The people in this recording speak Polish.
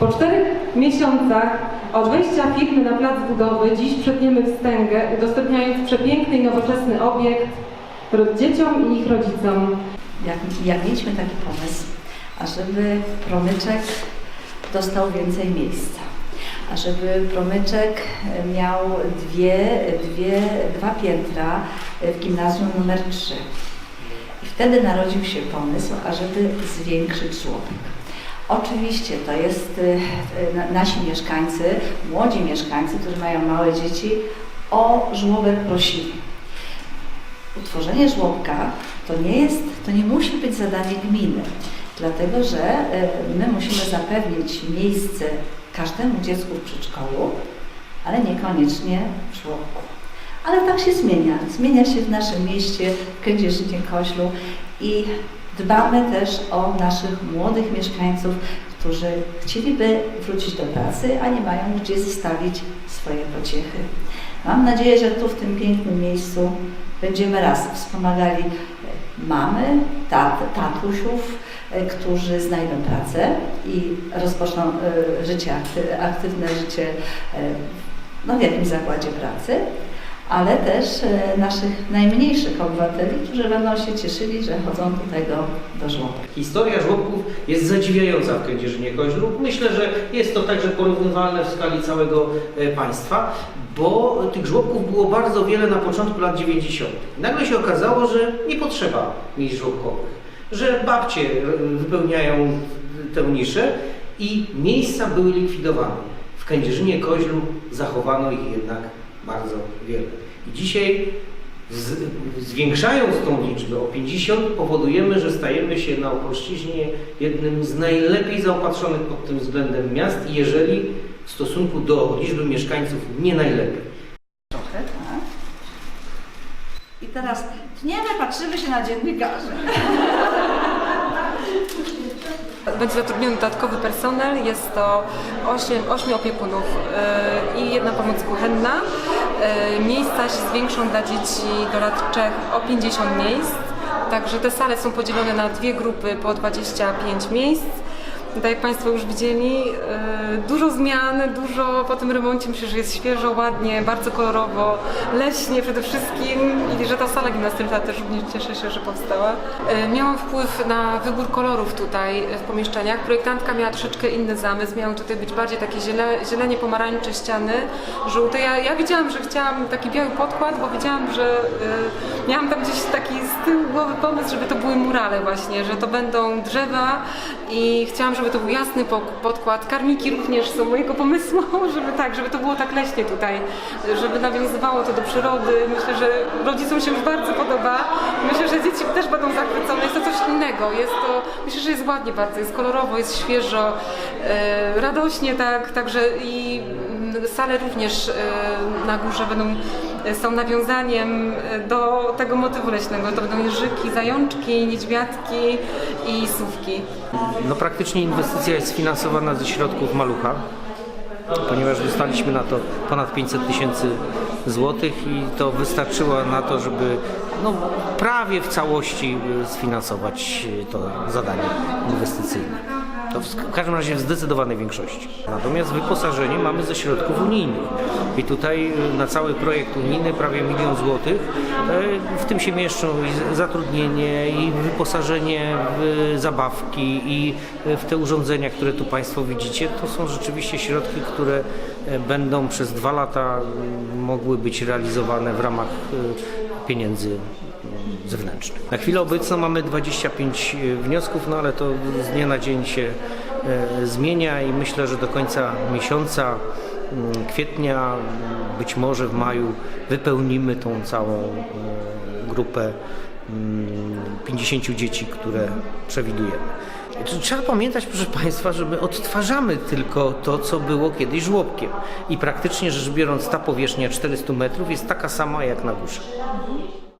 Po czterech miesiącach od wejścia firmy na plac budowy dziś przetniemy wstęgę, udostępniając przepiękny i nowoczesny obiekt dzieciom i ich rodzicom. jak, jak mieliśmy taki pomysł, ażeby promyczek dostał więcej miejsca, ażeby promyczek miał dwie, dwie, dwa piętra w gimnazjum numer 3. I wtedy narodził się pomysł, ażeby zwiększyć żłobek. Oczywiście to jest y, y, na- nasi mieszkańcy, młodzi mieszkańcy, którzy mają małe dzieci, o żłobek prosili. Utworzenie żłobka to nie jest, to nie musi być zadanie gminy, dlatego że e, my musimy zapewnić miejsce każdemu dziecku w przedszkolu, ale niekoniecznie w żłobku. Ale tak się zmienia. Zmienia się w naszym mieście, w Kędzierzynie-Koślu i dbamy też o naszych młodych mieszkańców, którzy chcieliby wrócić do pracy, a nie mają gdzie zostawić swoje pociechy. Mam nadzieję, że tu w tym pięknym miejscu będziemy raz wspomagali mamy, tat, tatusiów, którzy znajdą pracę i rozpoczną e, życie, akty- aktywne życie e, no, w jakimś zakładzie pracy, ale też e, naszych najmniejszych obywateli, którzy będą się cieszyli, że chodzą do tego do żłobka. Historia żłobków jest zadziwiająca w Kędzierzynie-Koźlu. Myślę, że jest to także porównywalne w skali całego e, państwa, bo tych żłobków było bardzo wiele na początku lat 90. Nagle się okazało, że nie potrzeba miejsc żłobkowych, że babcie e, wypełniają tę niszę i miejsca były likwidowane. W Kędzierzynie-Koźlu zachowano ich jednak bardzo wiele. I dzisiaj z, zwiększając tą liczbę o 50 powodujemy, że stajemy się na Opolszczyźnie jednym z najlepiej zaopatrzonych pod tym względem miast, jeżeli w stosunku do liczby mieszkańców nie najlepiej. Trochę, tak. I teraz tniemy, patrzymy się na dziennikarzy. Będzie zatrudniony dodatkowy personel, jest to 8, 8 opiekunów yy, i jedna pomoc kuchenna. Yy, Miejsca się zwiększą dla dzieci do lat 3 o 50 miejsc, także te sale są podzielone na dwie grupy po 25 miejsc. Tak jak Państwo już widzieli, yy, dużo zmian, dużo po tym remoncie myślę, że jest świeżo, ładnie, bardzo kolorowo, leśnie przede wszystkim i że ta sala gimnastyczna też również cieszę się, że powstała. Yy, Miałam wpływ na wybór kolorów tutaj w pomieszczeniach. Projektantka miała troszeczkę inny zamysł, miały tutaj być bardziej takie ziele, zielenie, pomarańcze ściany, żółte. Ja, ja widziałam, że chciałam taki biały podkład, bo wiedziałam, że yy, miałam tam gdzieś taki głowy pomysł, żeby to były murale właśnie, że to będą drzewa i chciałam, żeby to był jasny podkład. Karniki również są mojego pomysłu, żeby tak, żeby to było tak leśnie tutaj, żeby nawiązywało to do przyrody. Myślę, że rodzicom się już bardzo podoba. Myślę, że dzieci też będą zachwycone. Jest to coś innego. Jest to, myślę, że jest ładnie bardzo, jest kolorowo, jest świeżo, e, radośnie tak, także i mm, sale również e, na górze będą są nawiązaniem e, do tego motywu leśnego. To będą jeżyki, zajączki, niedźwiadki i sówki. No praktycznie inwestycja jest finansowana ze środków Malucha, ponieważ dostaliśmy na to ponad 500 tysięcy złotych i to wystarczyło na to, żeby no, prawie w całości y, sfinansować to zadanie inwestycyjne. To w każdym razie w zdecydowanej większości. Natomiast wyposażenie mamy ze środków unijnych. I tutaj y, na cały projekt unijny prawie milion złotych. Y, W tym się mieszczą i zatrudnienie, i wyposażenie w zabawki, i y, w te urządzenia, które tu Państwo widzicie. To są rzeczywiście środki, które będą przez dwa lata mogły być realizowane w ramach pieniędzy zewnętrznych. Na chwilę obecną mamy 25 wniosków, no ale to z dnia na dzień się e, zmienia i myślę, że do końca miesiąca mm, kwietnia, mm, być może w maju wypełnimy tą całą e, grupę mm, 50 dzieci, które przewidujemy. Trzeba pamiętać, proszę Państwa, że my odtwarzamy tylko to, co było kiedyś żłobkiem. I praktycznie rzecz biorąc, ta powierzchnia 400 metrów jest taka sama jak na górze.